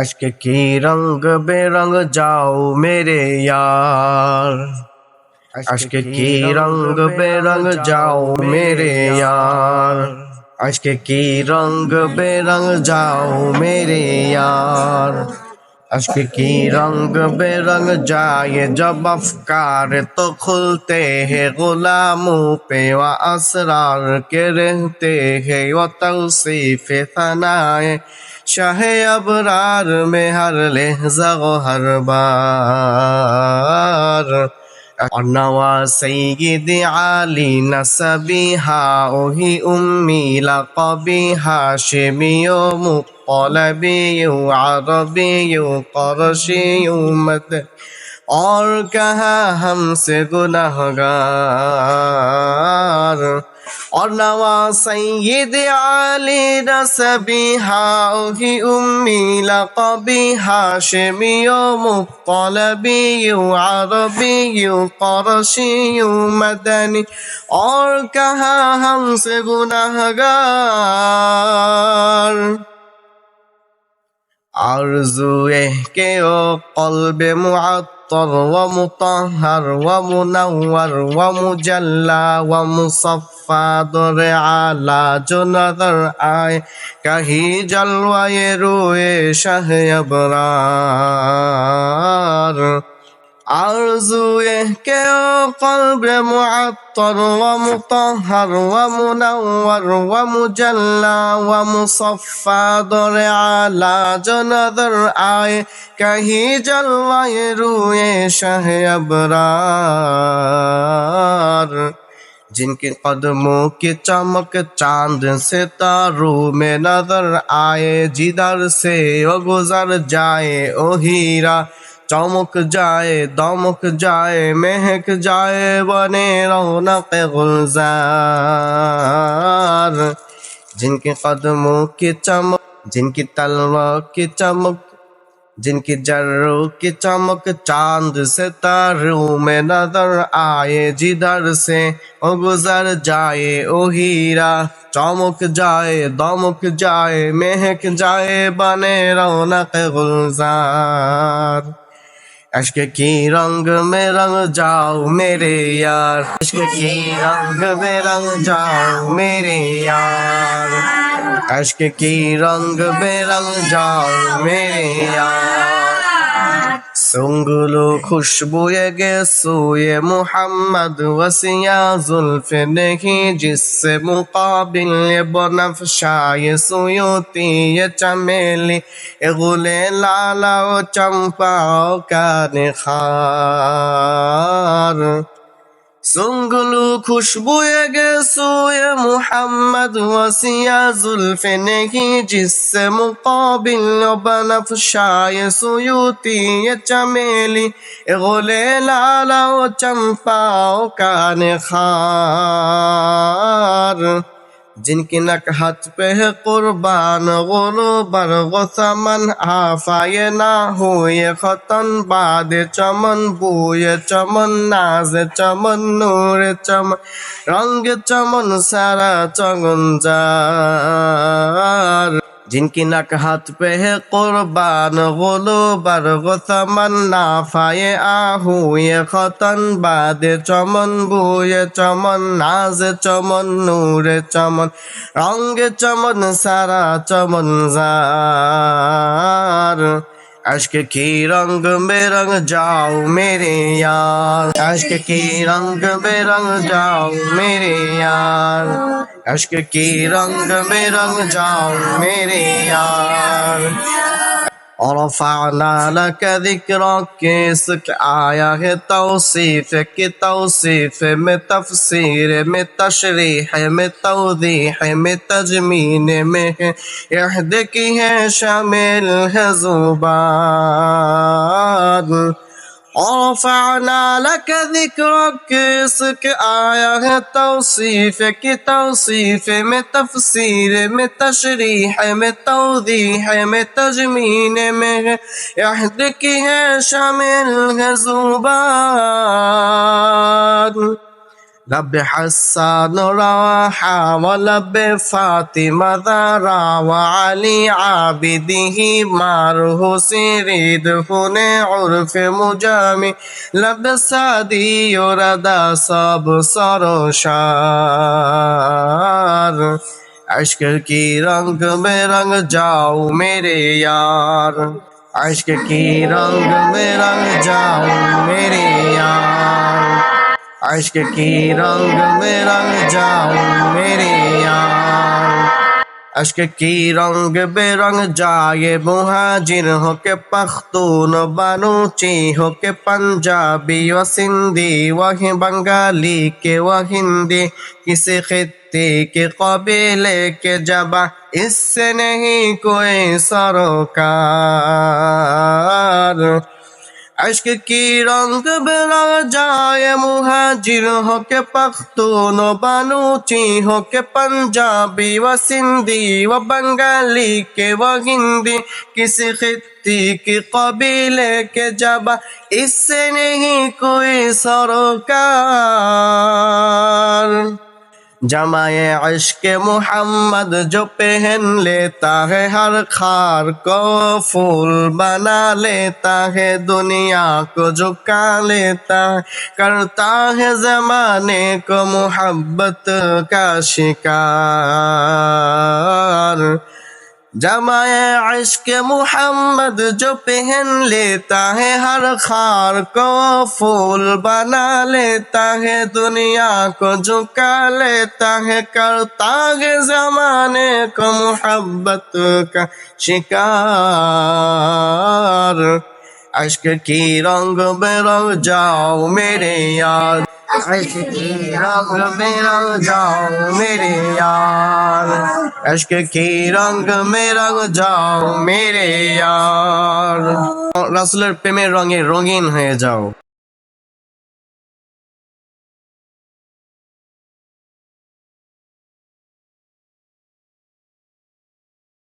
عشق کی رنگ بے رنگ جاؤ میرے یار۔ عشق کی رنگ بے رنگ جاؤ میرے یار۔ عشق کی رنگ بے رنگ جاؤ میرے یار۔ عشق کی رنگ بے رنگ جائے جب افکار تو کھلتے ہیں، غلاموں پہ و اسرار کے رہتے ہیں۔ و توصیف ثنائے شاہ ابرار میں ہر لہجہ و ہر بار۔ اور نوا سید عالی نصبی ہا اوہی امی لقبی ہاشمی و مقلبی و عربی یو قرشی یو مد اور کہا ہم سے گناہ گار ونوى سيد علي نسبها في أمي لقبي هاشمي مطلبي عربي قرشي مدني أركها همسب نهجار أرجو إحكي قلب معطر ومطهر ومنور ومجلى ومصفر ফাদরে আলা জোনাদর আয়, কাহি জলওয়ায় রুয়ে শাহ আবরার। আরজুয়ে কেও কলবে মুআত্তর ওয়া মুতাহহার ওয়া মুনাওয়ার ওয়া মুজাল্লা ওয়া মুসাফফা, দরে আলা জনাদর আয়, কাহি জলওয়ায় রুয়ে শাহ আবরার। جن کے قدموں کی چمک چاند سے تارو میں نظر آئے جدھر سے وہ گزر جائے، او ہیرا چمک جائے دمک جائے، مہک جائے، بنے رونق گلزار۔ جن کے قدموں کی چمک، جن کی تلوار کی چمک جن کی جرو کی چمک چاند ستاروں میں نظر آئے، جدھر سے او گزر جائے او ہیرا چمک جائے دمک جائے، مہک جائے، بنے رونق گلزار۔ اشک کی رنگ میں رنگ جاؤ میرے یار۔ اشک کی رنگ میں رنگ جاؤ میرے یار۔ اشک کی رنگ میں رنگ جاؤ میرے یار۔ সুঙ্গুলো খুশবু গে সুয়ে মোহাম্মদ ওসিয়া জুলফে দেখি জিসে মুকাবিল বনফশায় সুয়ুতি চমেলি এগুলে লালা ও চম্পা কানে খার। سنگلو خوشبوی گسوی محمد وسیع زلف نهی جس مقابل و بنفشای سیوتی چمیلی غل لالا و چمپا و کان خار जिनकी नकहत पे है कुर्बान गोलो बरगो समन आफाए ना हो ये खतन बाद चमन बूय चमन नाज चमन नूर चमन रंग चमन सारा चमन जार जिनकी नकहत पे है कुर्बान गोलो बरगो समन नाफाए आहू ये खतन बाद चमन बूय चमन नाज चमन नूर चमन रंग चमन सारा चमन जार अश्क की रंग में रंग जाओ मेरे यार अश्क की रंग में रंग जाओ मेरे यार अश्क के रंग में रंग जाओ मेरे यार ورفعنا لك ذكرك इसक आया है توصیف में توصیف میں تفسیر میں تشریح میں توضیح میں تجمین में है यह देखी है शामिल है زبان ورفعنا لك ذكرك اسك آية ہے توصیف کی توصیف میں تفسیر میں تشریح میں من میں تجمین میں ہے عہد لب حسان راحا ولب فاطمة ذرا وعلي عابده ماره سيريد هن عرف مجامي لب سادي ردا سب سروشار عشق کی رنگ میں رنگ جاؤ میرے یار عشق کی رنگ میں رنگ جاؤ میرے یار আশক কি রঙ মে রঙ যাও মেরে আশক কি রঙ বেরঙ যায় মুহাজির হোকে পখতুন বানুচি হোকে পাঞ্জাবি ও সিন্ধি, ওয়াহি বাঙালি কে ও হিন্দি, কিসে খেতে কে কবিলে কে যাবা इससे नहीं कोई सरोकार আজকে কি রং বেলা যায়? মুহাজির হকে পাখতুন বানুচি হকে পাঞ্জাবি ও সিন্ধি ও বাঙালি, কে ও হিন্দি কিসি খিত্তি কি কবিলে, কে যাবা? ইসে নেই, কোই সরকার? جمائے عشق محمد جو پہن لیتا ہے ہر خار کو، پھول بنا لیتا ہے دنیا کو، جھکا لیتا ہے کرتا ہے زمانے کو محبت کا شکار۔ جمع عشق محمد جو پہن لیتا ہے ہر خار کو، پھول بنا لیتا ہے، دنیا کو جھکا لیتا ہے، کرتا ہے زمانے کو محبت کا شکار۔ عشق کی رنگ برنگ جاؤ میرے یار۔ عشق کی رنگ میں رنگ جاؤ میرے یار۔ عشق کی رنگ میں رنگ جاؤ میرے یار۔ رسلر پہ میں رنگے رنگین ہوئے جاؤ۔